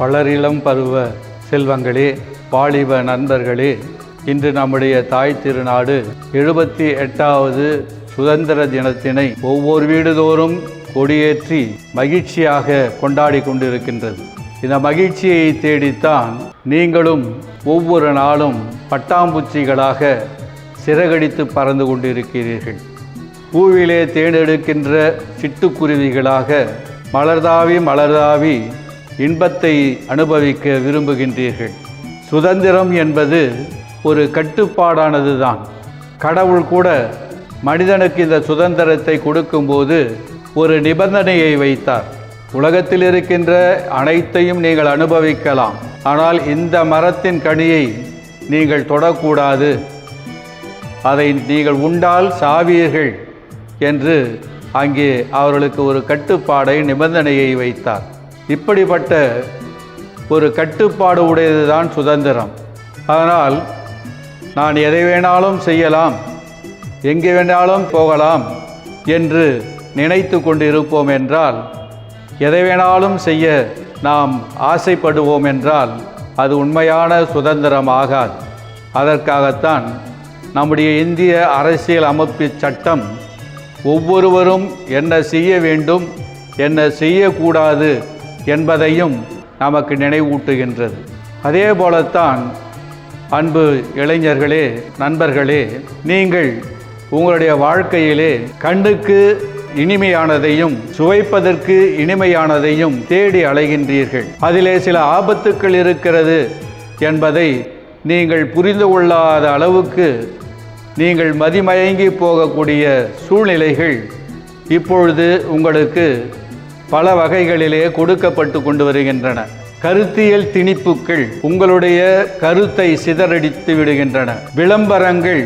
வளரிளம் பருவ செல்வங்களே வாலிப நண்பர்களே இன்று நம்முடைய தாய் திருநாடு எழுபத்தி எட்டாவது சுதந்திர தினத்தினை ஒவ்வொரு வீடுதோறும் கொடியேற்றி மகிழ்ச்சியாக கொண்டாடி கொண்டிருக்கின்றது. இந்த மகிழ்ச்சியை தேடித்தான் நீங்களும் ஒவ்வொரு நாளும் பட்டாம்பூச்சிகளாக சிறகடித்து பறந்து கொண்டிருக்கிறீர்கள். பூவிலே தேனெடுக்கின்ற சிட்டுக்குருவிகளாக மலர்தாவி மலர்தாவி இன்பத்தை அனுபவிக்க விரும்புகின்றீர்கள். சுதந்திரம் என்பது ஒரு கட்டுப்பாடானது தான் கடவுள் கூட மனிதனுக்கு இந்த சுதந்திரத்தை கொடுக்கும்போது ஒரு நிபந்தனையை வைத்தார். உலகத்தில் இருக்கின்ற அனைத்தையும் நீங்கள் அனுபவிக்கலாம். ஆனால் இந்த மரத்தின் கனியை நீங்கள் தொடக்கூடாது. அதை நீங்கள் உண்டால் சாவீர்கள் என்று அங்கே அவர்களுக்கு ஒரு கட்டுப்பாடை நிபந்தனையை வைத்தார். இப்படிப்பட்ட ஒரு கட்டுப்பாடு உடையது தான் சுதந்திரம். அதனால் நான் எதை வேணாலும் செய்யலாம் எங்கே வேணாலும் போகலாம் என்று நினைத்து கொண்டு இருப்போம் என்றால் எதை வேணாலும் செய்ய நாம் ஆசைப்படுவோம் என்றால் அது உண்மையான சுதந்திரம் ஆகாது. அதற்காகத்தான் நம்முடைய இந்திய அரசியல் அமைப்பு சட்டம் ஒவ்வொருவரும் என்ன செய்ய வேண்டும் என்ன செய்யக்கூடாது என்பதையும் நமக்கு நினைவூட்டுகின்றது. அதே போலத்தான் அன்பு இளைஞர்களே நண்பர்களே நீங்கள் உங்களுடைய வாழ்க்கையிலே கண்ணுக்கு இனிமையானதையும் சுவைப்பதற்கு இனிமையானதையும் தேடி அலைகின்றீர்கள். அதிலே சில ஆபத்துக்கள் இருக்கிறது என்பதை நீங்கள் புரிந்து கொள்ளாத அளவுக்கு நீங்கள் மதிமயங்கி போகக்கூடிய சூழ்நிலைகள் இப்பொழுது உங்களுக்கு பல வகைகளிலே கொடுக்கப்பட்டு கொண்டு வருகின்றன. கருத்தியல் திணிப்புகள் உங்களுடைய கருத்தை சிதறடித்து விடுகின்றன. விளம்பரங்கள்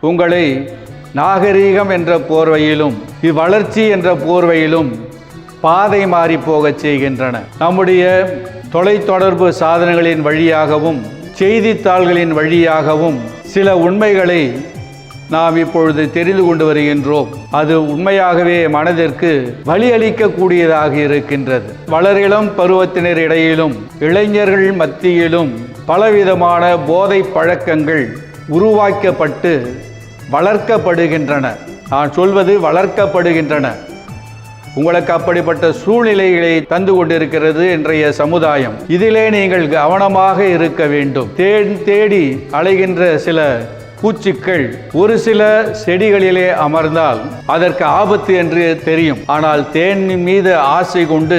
உங்களை நாகரீகம் என்ற போர்வையிலும் இவ்வளர்ச்சி என்ற போர்வையிலும் பாதை மாறி போகச் செய்கின்றன. நம்முடைய தொலைத்தொடர்பு சாதனங்களின் வழியாகவும் செய்தித்தாள்களின் வழியாகவும் சில உண்மைகளை நாம் இப்பொழுது தெரிந்து கொண்டு வருகின்றோம். அது உண்மையாகவே மனதிற்கு வழி அளிக்கக்கூடியதாக இருக்கின்றது. வளரிளம் பருவத்தினர் இடையிலும் இளைஞர்கள் மத்தியிலும் பலவிதமான போதை பழக்கங்கள் உருவாக்கப்பட்டு வளர்க்கப்படுகின்றன. நான் சொல்வது வளர்க்கப்படுகின்றன. உங்களுக்கு அப்படிப்பட்ட சூழ்நிலைகளை தந்து கொண்டிருக்கிறது இன்றைய சமுதாயம். இதிலே நீங்கள் கவனமாக இருக்க வேண்டும். தேடி தேடி அலைகின்ற சில பூச்சிக்கள் ஒரு சில செடிகளிலே அமர்ந்தால் அதற்கு ஆபத்து என்று தெரியும். ஆனால் தேன் மீது ஆசை கொண்டு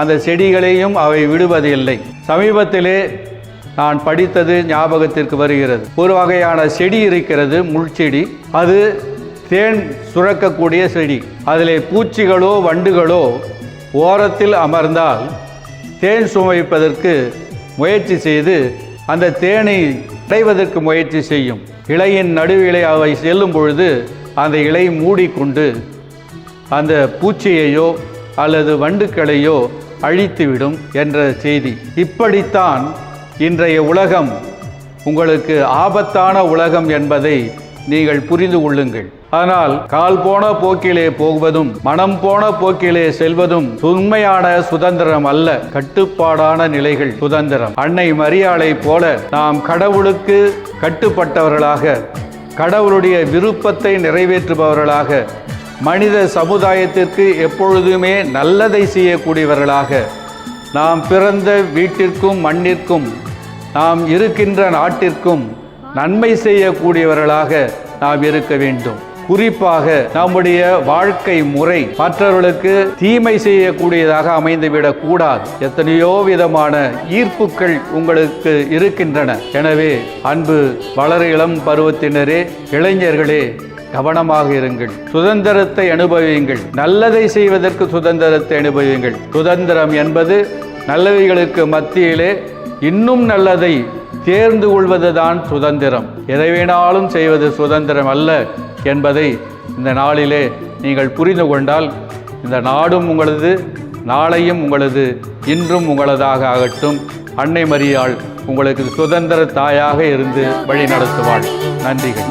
அந்த செடிகளையும் அவை விடுவதில்லை. சமீபத்திலே நான் படித்தது ஞாபகத்திற்கு வருகிறது. ஒரு வகையான செடி இருக்கிறது முள்செடி அது தேன் சுரக்கக்கூடிய செடி. அதிலே பூச்சிகளோ வண்டுகளோ ஓரத்தில் அமர்ந்தால் தேன் சுமைப்பதற்கு முயற்சி செய்து அந்த தேனை அடைவதற்கு முயற்சி செய்யும். இலையின் நடுவிலை அவை செல்லும் பொழுது அந்த இலை மூடிக்கொண்டு அந்த பூச்சியையோ அல்லது வண்டுக்களையோ அழித்துவிடும் என்ற செய்தி. இப்படித்தான் இன்றைய உலகம் உங்களுக்கு ஆபத்தான உலகம் என்பதை நீங்கள் புரிந்து கொள்ளுங்கள். ஆனால் கால் போன போக்கிலே போவதும் மனம் போன போக்கிலே செல்வதும் உண்மையான சுதந்திரம் அல்ல. கட்டுப்பாடான நிலைகள் சுதந்திரம். அன்னை மரியாளை போல நாம் கடவுளுக்கு கட்டுப்பட்டவர்களாக கடவுளுடைய விருப்பத்தை நிறைவேற்றுபவர்களாக மனித சமுதாயத்திற்கு எப்பொழுதுமே நல்லதை செய்யக்கூடியவர்களாக நாம் பிறந்த வீட்டிற்கும் மண்ணிற்கும் நாம் இருக்கின்ற நாட்டிற்கும் நன்மை செய்யக்கூடியவர்களாக நாம் இருக்க வேண்டும். குறிப்பாக நம்முடைய வாழ்க்கை முறை மற்றவர்களுக்கு தீமை செய்யக்கூடியதாக அமைந்துவிடக் கூடாது. எத்தனையோ விதமான ஈர்ப்புகள் உங்களுக்கு இருக்கின்றன. எனவே அன்பு வளர இளம் பருவத்தினரே இளைஞர்களே கவனமாக இருங்கள். சுதந்திரத்தை அனுபவியுங்கள். நல்லதை செய்வதற்கு சுதந்திரத்தை அனுபவியுங்கள். சுதந்திரம் என்பது நல்லவைகளுக்கு மத்தியிலே இன்னும் நல்லதை தேர்ந்து கொள்வதுதான் சுதந்திரம். எதை வேணாலும் செய்வது சுதந்திரம் அல்ல என்பதை இந்த நாளிலே நீங்கள் புரிந்து கொண்டால் இந்த நாடும் உங்களது நாளையும் உங்களது இன்றும் உங்களதாக ஆகட்டும். அன்னை மரியாள் உங்களுக்கு சுதந்திர தாயாக இருந்து வழி நடத்துவாள் நன்றிகள்